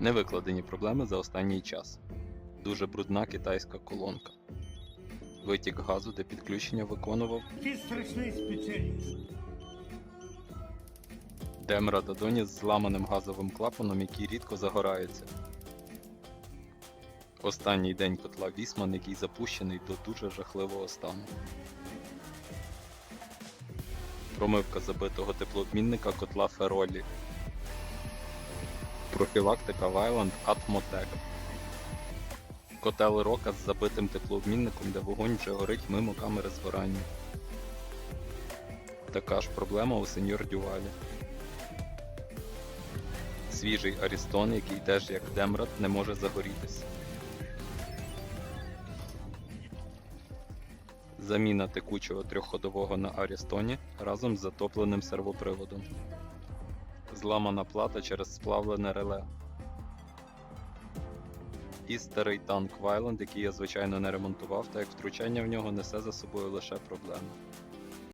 Невикладені проблеми за останній час. Дуже брудна китайська колонка. Витік газу, де підключення виконував Ти страшний спеціаліст. Демра Дадоні з зламаним газовим клапаном, який рідко загорається. Останній день котла Вісман, який запущений до дуже жахливого стану. Промивка забитого теплообмінника котла Феролі. Профілактика Вайланд Атмотек. Котел Рока з забитим теплообмінником, де вогонь вже горить мимо камери згорання. Така ж проблема у сеньор Дювалі. Свіжий Арістон, який теж як Демрат не може загорітися. Заміна текучого трьохходового на Арістоні разом з затопленим сервоприводом. Зламана плата через сплавлене реле. І старий танк Вайланд, який я звичайно не ремонтував, та як втручання в нього несе за собою лише проблеми.